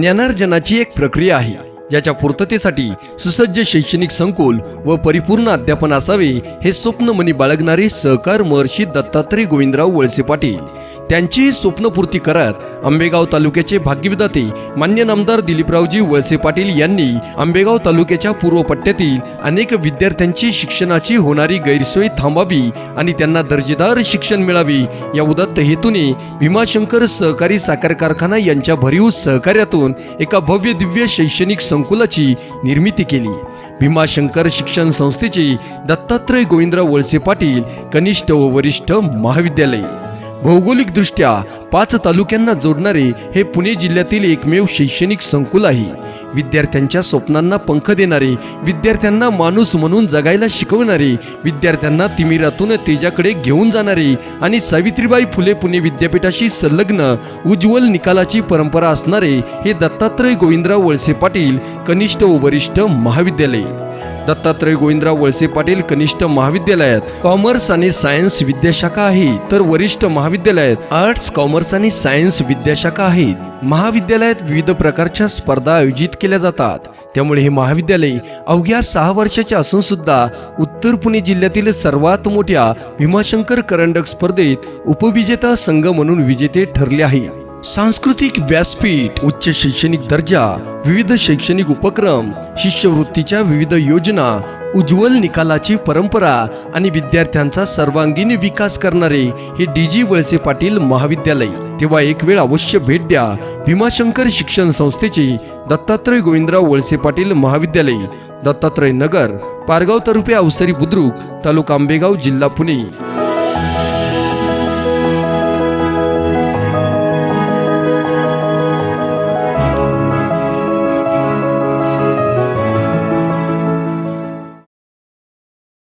ज्ञानार्जनाची एक प्रक्रिया आहे. ज्याच्या पूर्ततेसाठी सुसज्ज शैक्षणिक संकुल व परिपूर्ण अध्यापन असावे हे स्वप्न मनी बाळगणारे सहकार महर्षी दत्तात्रय गोविंदराव वळसे पाटील. त्यांचीही स्वप्नपूर्ती करत आंबेगाव तालुक्याचे भाग्यविदाते मान्य नामदार दिलीपरावजी वळसे पाटील यांनी आंबेगाव तालुक्याच्या पूर्व पट्ट्यातील अनेक विद्यार्थ्यांची शिक्षणाची होणारी गैरसोय थांबावी आणि त्यांना दर्जेदार शिक्षण मिळावे या उदत्त हेतूने भीमाशंकर सहकारी साखर कारखाना यांच्या भरीव सहकार्यातून एका भव्य दिव्य शैक्षणिक संकुलाची निर्मिती केली. भीमाशंकर शिक्षण संस्थेचे दत्तात्रय गोविंदराव वळसे पाटील कनिष्ठ व वरिष्ठ महाविद्यालय. भौगोलिकदृष्ट्या पाच तालुक्यांना जोडणारे हे पुणे जिल्ह्यातील एकमेव शैक्षणिक संकुल आहे. विद्यार्थ्यांच्या स्वप्नांना पंख देणारे विद्यार्थ्यांना माणूस म्हणून जगायला शिकवणारे विद्यार्थ्यांना तिमिरातून तेजाकडे घेऊन जाणारे आणि सावित्रीबाई फुले पुणे विद्यापीठाशी संलग्न उज्ज्वल निकालाची परंपरा असणारे हे दत्तात्रय गोविंदराव वळसे पाटील कनिष्ठ व वरिष्ठ महाविद्यालय. दत्तात्रय गोविंदराव वळसे पाटील कनिष्ठ महाविद्यालयात कॉमर्स आणि सायन्स विद्याशाखा आहे तर वरिष्ठ महाविद्यालयात आर्ट्स कॉमर्स आणि सायन्स विद्याशाखा आहेत. महाविद्यालयात विविध प्रकारच्या स्पर्धा आयोजित केल्या जातात. त्यामुळे हे महाविद्यालय अवघ्या सहा वर्षाचे असून सुद्धा उत्तर पुणे जिल्ह्यातील सर्वात मोठ्या भीमाशंकर करंडक स्पर्धेत उपविजेता संघ म्हणून विजेते ठरले आहे. सांस्कृतिक व्यासपीठ उच्च शैक्षणिक दर्जा विविध शैक्षणिक उपक्रम शिष्यवृत्तीच्या विविध योजना उज्ज्वल निकालाची परंपरा आणि विद्यार्थ्यांचा सर्वांगीण विकास करणारे हे डी जी वळसे पाटील महाविद्यालय. तेव्हा एक वेळ अवश्य भेट द्या. भीमाशंकर शिक्षण संस्थेचे दत्तात्रय गोविंदराव वळसे पाटील महाविद्यालय. दत्तात्रय नगर पारगाव तर्फे अवसरी बुद्रुक तालुका आंबेगाव जिल्हा पुणे.